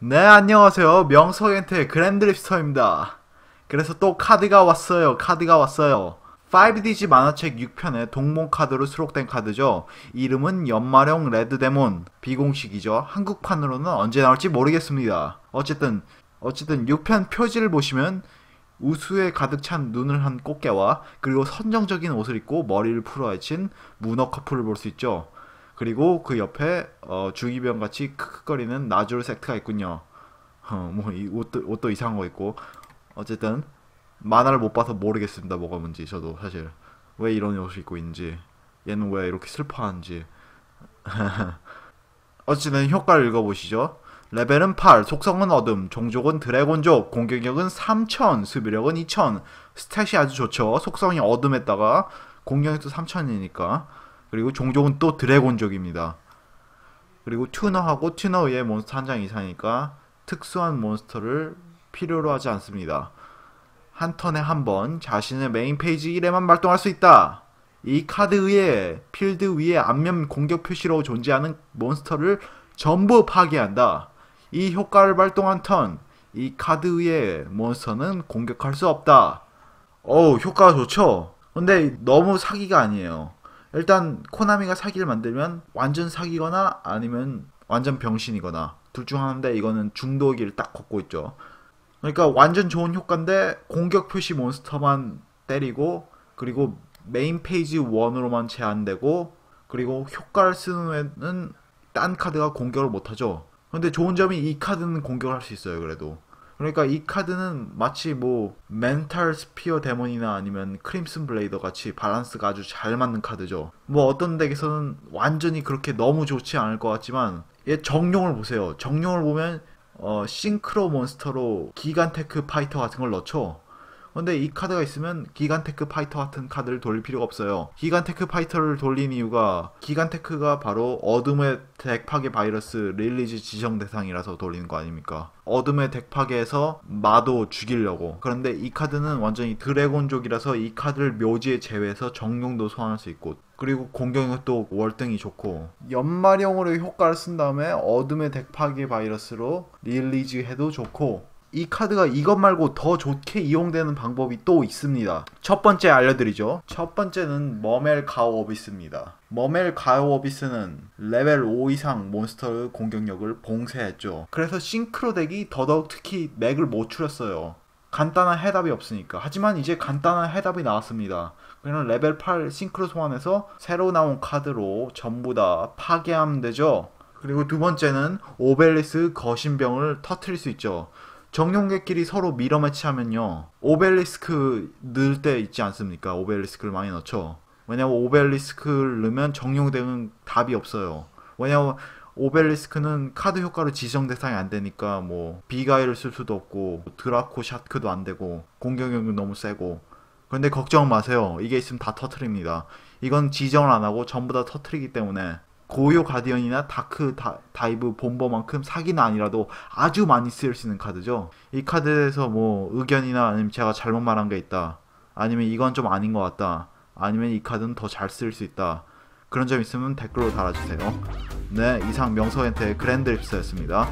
네, 안녕하세요. 명석엔트의 그랜드립스터입니다. 그래서 또 카드가 왔어요. 카드가 왔어요. 5DG 만화책 6편에 동몽 카드로 수록된 카드죠. 이름은 연마령 레드데몬. 비공식이죠. 한국판으로는 언제 나올지 모르겠습니다. 어쨌든, 어쨌든 6편 표지를 보시면 우수에 가득 찬 눈을 한 꽃게와 그리고 선정적인 옷을 입고 머리를 풀어헤친 문어 커플을 볼 수 있죠. 그리고 그 옆에 어, 주기병 같이 크크거리는 나주르 섹트가 있군요. 어, 뭐 이 옷도 옷도 이상한 거 있고 어쨌든 만화를 못 봐서 모르겠습니다. 뭐가 뭔지 저도 사실 왜 이런 옷을 입고 있는지 얘는 왜 이렇게 슬퍼하는지 어쨌든 효과를 읽어보시죠. 레벨은 8, 속성은 어둠, 종족은 드래곤족, 공격력은 3000, 수비력은 2000, 스탯이 아주 좋죠. 속성이 어둠에다가 공격력도 3000이니까 그리고 종족은 또 드래곤족입니다. 그리고 튜너하고 튜너 위에 몬스터 한 장 이상이니까 특수한 몬스터를 필요로 하지 않습니다. 한 턴에 한 번 자신의 메인 페이지 1에만 발동할 수 있다. 이 카드 위에 필드 위에 앞면 공격 표시로 존재하는 몬스터를 전부 파괴한다. 이 효과를 발동한 턴, 이 카드 위에 몬스터는 공격할 수 없다. 어우, 효과가 좋죠? 근데 너무 사기가 아니에요. 일단 코나미가 사기를 만들면 완전 사기거나 아니면 완전 병신이거나 둘 중 하나인데 이거는 중도기를 딱 걷고 있죠. 그러니까 완전 좋은 효과인데 공격 표시 몬스터만 때리고 그리고 메인 페이지 1으로만 제한되고 그리고 효과를 쓰는 애는 딴 카드가 공격을 못하죠. 근데 좋은 점이 이 카드는 공격을 할 수 있어요. 그래도 그러니까 이 카드는 마치 뭐 멘탈 스피어 데몬이나 아니면 크림슨 블레이더 같이 밸런스가 아주 잘 맞는 카드죠. 뭐 어떤 덱에서는 완전히 그렇게 너무 좋지 않을 것 같지만 얘 정용을 보세요. 정용을 보면 어, 싱크로 몬스터로 기간테크 파이터 같은 걸 넣죠. 근데 이 카드가 있으면 기간테크 파이터 같은 카드를 돌릴 필요가 없어요. 기간테크 파이터를 돌린 이유가 기간테크가 바로 어둠의 덱 파괴 바이러스 릴리즈 지정 대상이라서 돌리는 거 아닙니까? 어둠의 덱 파괴에서 마도 죽이려고. 그런데 이 카드는 완전히 드래곤족이라서 이 카드를 묘지에 제외해서 정용도 소환할 수 있고 그리고 공격력도 월등히 좋고 연마령으로 효과를 쓴 다음에 어둠의 덱 파괴 바이러스로 릴리즈 해도 좋고 이 카드가 이것 말고 더 좋게 이용되는 방법이 또 있습니다. 첫 번째 알려드리죠. 첫 번째는 머멜 가오 어비스입니다. 머멜 가오 어비스는 레벨 5 이상 몬스터의 공격력을 봉쇄했죠. 그래서 싱크로 덱이 더더욱 특히 맥을 못 추렸어요. 간단한 해답이 없으니까. 하지만 이제 간단한 해답이 나왔습니다. 그냥 레벨 8 싱크로 소환해서 새로 나온 카드로 전부 다 파괴하면 되죠. 그리고 두 번째는 오벨리스 거신병을 터트릴 수 있죠. 정용객끼리 서로 밀어 매치하면요 오벨리스크 넣을 때 있지 않습니까? 오벨리스크를 많이 넣죠. 왜냐면 오벨리스크를 넣으면 정용덱은 답이 없어요. 왜냐면 오벨리스크는 카드 효과로 지정 대상이 안 되니까 뭐 비가이를 쓸 수도 없고 드라코 샤크도 안 되고 공격력도 너무 세고. 그런데 걱정 마세요. 이게 있으면 다 터트립니다. 이건 지정을 안 하고 전부 다 터트리기 때문에 고요 가디언이나 다크 다, 이브 본버만큼 사기는 아니라도 아주 많이 쓰일 수 있는 카드죠. 이 카드에서 뭐 의견이나 아니면 제가 잘못 말한 게 있다. 아니면 이건 좀 아닌 것 같다. 아니면 이 카드는 더 잘 쓸 수 있다. 그런 점 있으면 댓글로 달아주세요. 네, 이상 명석한테 그랜드 립스였습니다.